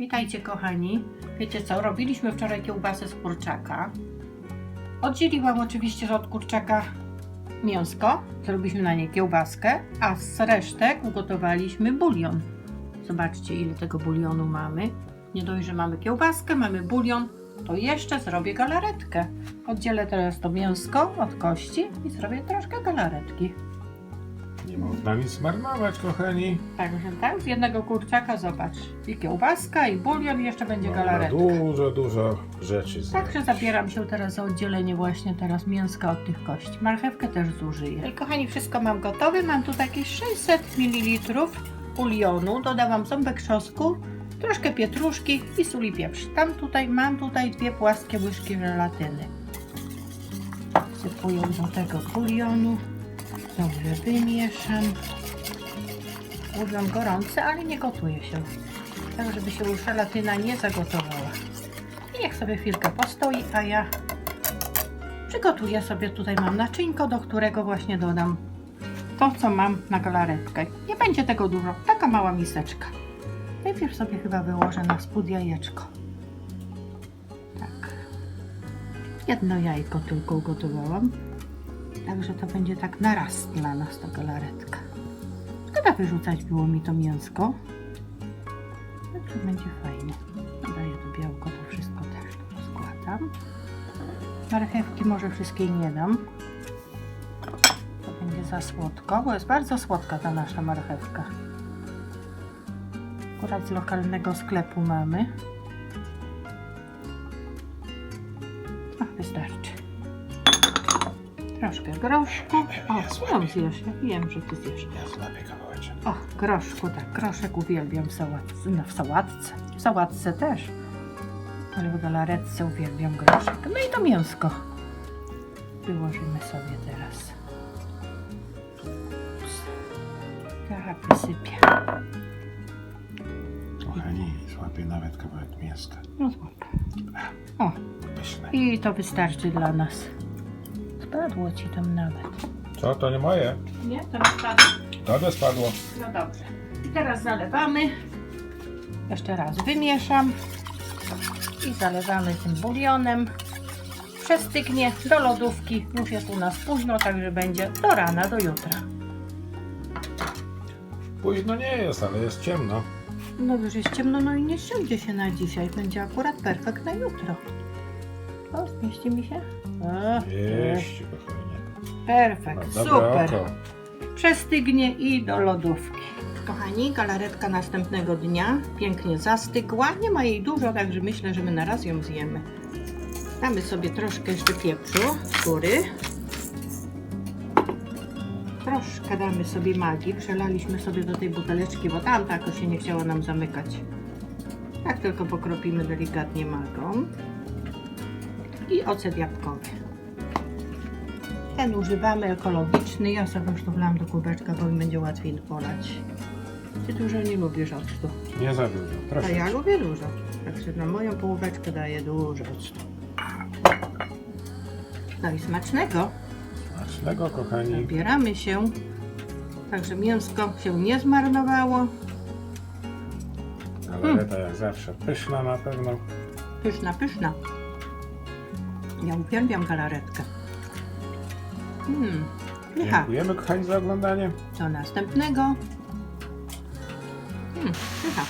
Witajcie kochani. Wiecie co, robiliśmy wczoraj kiełbasę z kurczaka. Oddzieliłam oczywiście od kurczaka mięsko, zrobiliśmy na nie kiełbaskę, a z resztek ugotowaliśmy bulion. Zobaczcie ile tego bulionu mamy. Nie dość, że mamy kiełbaskę, mamy bulion, to jeszcze zrobię galaretkę. Oddzielę teraz to mięsko od kości i zrobię troszkę galaretki. Nie można nic marnować, kochani. Także tak, z jednego kurczaka zobacz. I kiełbaska, i bulion, i jeszcze będzie Można galaretka. dużo, dużo rzeczy zrobić. Także zabieram się teraz za oddzielenie właśnie teraz mięska od tych kości. Marchewkę też zużyję. I kochani, wszystko mam gotowe. Mam tu jakieś 600 ml bulionu. Dodałam ząbek trzosku, troszkę pietruszki i sól i pieprz. Tam tutaj mam tutaj dwie płaskie łyżki żelatyny. Sypuję do tego bulionu. Dobrze wymieszam. Bulion gorący, ale nie gotuje się. Tak, żeby się już żelatyna nie zagotowała. I niech sobie chwilkę postoi, a ja przygotuję sobie tutaj mam naczynko, do którego właśnie dodam to, co mam na galaretkę. Nie będzie tego dużo, taka mała miseczka. Najpierw sobie chyba wyłożę na spód jajeczko. Tak. Jedno jajko tylko ugotowałam. Także to będzie tak na raz dla nas ta galaretka. Szkoda wyrzucać było mi to mięsko. Także będzie fajnie. Daję to białko, to wszystko też rozkładam. Marchewki może wszystkiej nie dam. To będzie za słodko, bo jest bardzo słodka ta nasza marchewka. Akurat z lokalnego sklepu mamy. Troszkę groszku. O, ją zjesz, ja wiem, że ty zjesz. Ja złapię kawałeczek. O, groszku, tak, groszek uwielbiam w sałatce, no w sałatce, w sałatce też, ale w galaretce uwielbiam groszek. No i to mięsko wyłożymy sobie teraz. Ups. Tak, wysypię. Kochani, złapię nawet kawałek mięska. No złap. O, Pyszne. i to wystarczy dla nas. Spadło ci tam nawet. Co, to nie moje? Nie, to nie spadło. To spadło. No dobrze. I teraz zalewamy. Jeszcze raz wymieszam. I zalewamy tym bulionem. Przestygnie do lodówki. Już jest u nas późno, także będzie do rana, do jutra. Późno nie jest, ale jest ciemno. No już jest ciemno, no i nie ściągnie się na dzisiaj. Będzie akurat perfekt na jutro. O, zmieści mi się? O, Wieści, kochani. Perfekt, Ma dobre super. oko. przestygnie i do lodówki. Kochani, galaretka następnego dnia pięknie zastygła. Nie ma jej dużo, także myślę, że my na raz ją zjemy. Damy sobie troszkę jeszcze pieprzu z góry. Troszkę damy sobie magii. Przelaliśmy sobie do tej buteleczki, bo tam tak się nie chciało nam zamykać. Tak tylko pokropimy delikatnie magą. I ocet jabłkowy. Ten używamy ekologiczny. Ja sobie już to wlałam do kubeczka, bo mi będzie łatwiej polać. Ty dużo nie lubisz octu. Nie za dużo. A Proszę. ja lubię dużo. Także na moją połóweczkę daję dużo octu. No i smacznego. Smacznego, kochani. Zabieramy się. Także mięsko się nie zmarnowało. Galareta jak zawsze pyszna na pewno. Pyszna, pyszna. Ja uwielbiam galaretkę. Pycha. Dziękujemy, kochani, za oglądanie. Do następnego. Pycha.